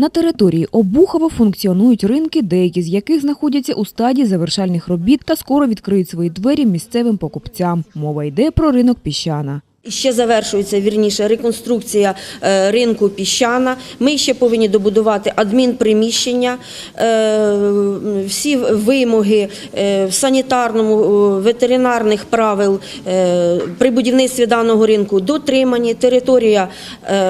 На території Обухова функціонують ринки, деякі з яких знаходяться у стадії завершальних робіт та скоро відкриють свої двері місцевим покупцям. Мова йде про ринок піщана. Ще завершується вірніше реконструкція е, ринку піщана. Ми ще повинні добудувати адмінприміщення, е, всі вимоги е, в санітарному, ветеринарних правил е, при будівництві даного ринку дотримані. Територія е,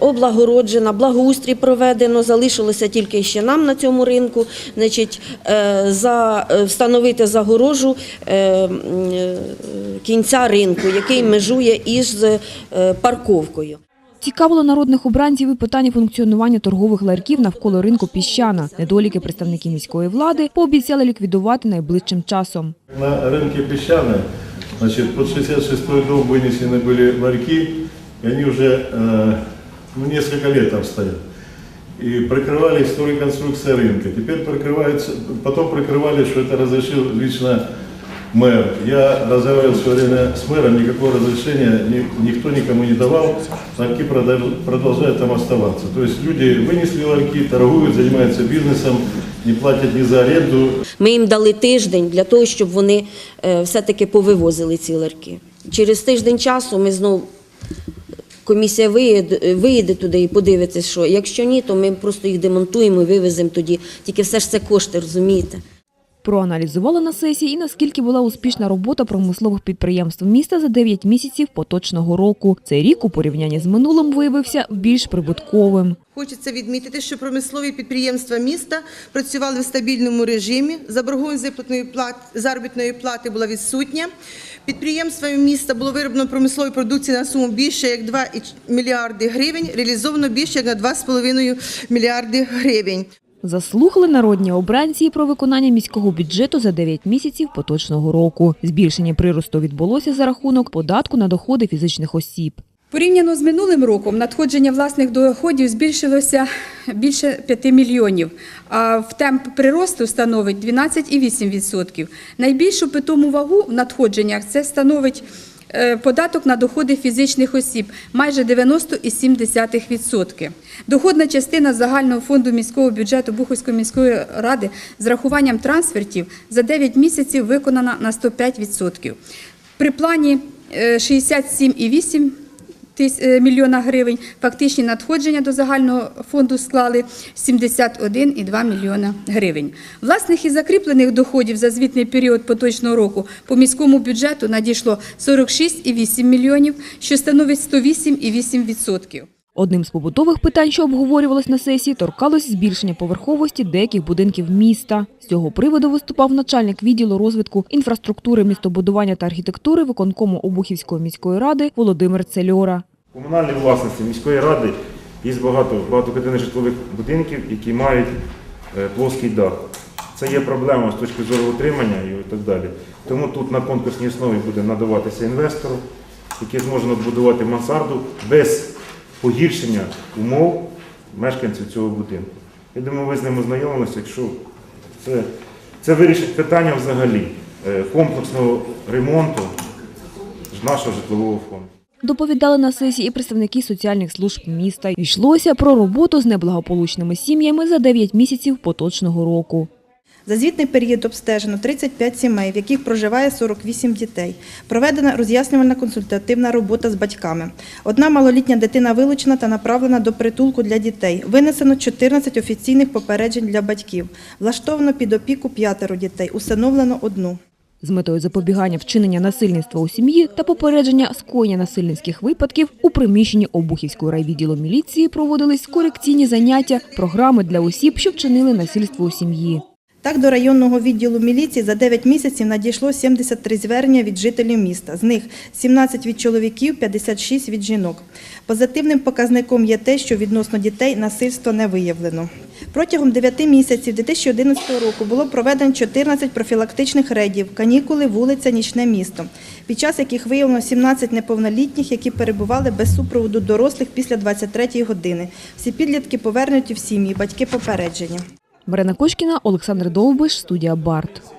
облагороджена, благоустрій проведено. Залишилося тільки ще нам на цьому ринку. Значить, за встановити загорожу кінця ринку, який межує із парковкою. Цікавило народних обранців і питання функціонування торгових ларьків навколо ринку піщана. Недоліки представники міської влади пообіцяли ліквідувати найближчим часом. На рынке Песчаный, значит, под 66-й дом вынесены были ларьки, и они уже э, ну, несколько лет там стоят. И прикрывали стройконструкция рынка. Теперь прикрывается, потом прикрывали, что это разрешил лично мэр. Я разговаривал в свое время с мэром, никакого разрешения ни- никто никому не давал, ларьки продаж- продолжают там оставаться. То есть люди вынесли ларьки, торгуют, занимаются бизнесом, не платят ни за аренду, Ми їм дали тиждень для того, щоб вони е, все-таки повивозили ці ларки. Через тиждень часу ми знову. Комісія виїде, виїде туди і подивиться, що якщо ні, то ми просто їх демонтуємо і вивеземо тоді. Тільки все ж це кошти, розумієте? Проаналізували на сесії і наскільки була успішна робота промислових підприємств міста за 9 місяців поточного року. Цей рік у порівнянні з минулим виявився більш прибутковим. Хочеться відмітити, що промислові підприємства міста працювали в стабільному режимі. Заборгованість заробітної плати була відсутня. Підприємствами міста було вироблено промислової продукції на суму більше як 2 мільярди гривень, реалізовано більше як на 2,5 мільярди гривень. Заслухали народні обранці про виконання міського бюджету за 9 місяців поточного року. Збільшення приросту відбулося за рахунок податку на доходи фізичних осіб. Порівняно з минулим роком надходження власних доходів збільшилося більше 5 мільйонів, а в темп приросту становить 12,8%. Найбільшу питому вагу в надходженнях це становить податок на доходи фізичних осіб майже 90,7%. Доходна частина загального фонду міського бюджету Буховської міської ради з рахуванням трансфертів за 9 місяців виконана на 105%. При плані е, 67,8% тис- е, мільйона гривень. Фактичні надходження до загального фонду склали 71,2 мільйона гривень. Власних і закріплених доходів за звітний період поточного року по міському бюджету надійшло 46,8 мільйонів, що становить 108,8%. Одним з побутових питань, що обговорювалось на сесії, торкалось збільшення поверховості деяких будинків міста. З цього приводу виступав начальник відділу розвитку інфраструктури, містобудування та архітектури виконкому Обухівської міської ради Володимир Цельора. Комунальній власності міської ради є багато багатоквартирних житлових будинків, які мають е, плоский дах. Це є проблема з точки зору утримання і так далі. Тому тут на конкурсній основі буде надаватися інвестору, який зможе надбудувати мансарду без погіршення умов мешканців цього будинку. Я думаю, ви з ним ознайомилися, якщо це, це вирішить питання взагалі е, комплексного ремонту нашого житлового фонду. Доповідали на сесії і представники соціальних служб міста. Йшлося про роботу з неблагополучними сім'ями за 9 місяців поточного року. За звітний період обстежено 35 сімей, в яких проживає 48 дітей. Проведена роз'яснювальна консультативна робота з батьками. Одна малолітня дитина вилучена та направлена до притулку для дітей. Винесено 14 офіційних попереджень для батьків. Влаштовано під опіку п'ятеро дітей, усиновлено одну. З метою запобігання вчинення насильництва у сім'ї та попередження скоєння насильницьких випадків у приміщенні Обухівського райвідділу міліції проводились корекційні заняття, програми для осіб, що вчинили насильство у сім'ї. Так, до районного відділу міліції за 9 місяців надійшло 73 звернення від жителів міста. З них 17 від чоловіків, 56 від жінок. Позитивним показником є те, що відносно дітей насильство не виявлено. Протягом 9 місяців 2011 року було проведено 14 профілактичних рейдів «Канікули, вулиця, нічне місто», під час яких виявлено 17 неповнолітніх, які перебували без супроводу дорослих після 23 години. Всі підлітки повернуті в сім'ї, батьки попереджені. Марина Кошкіна, Олександр Довбиш, студія Барт.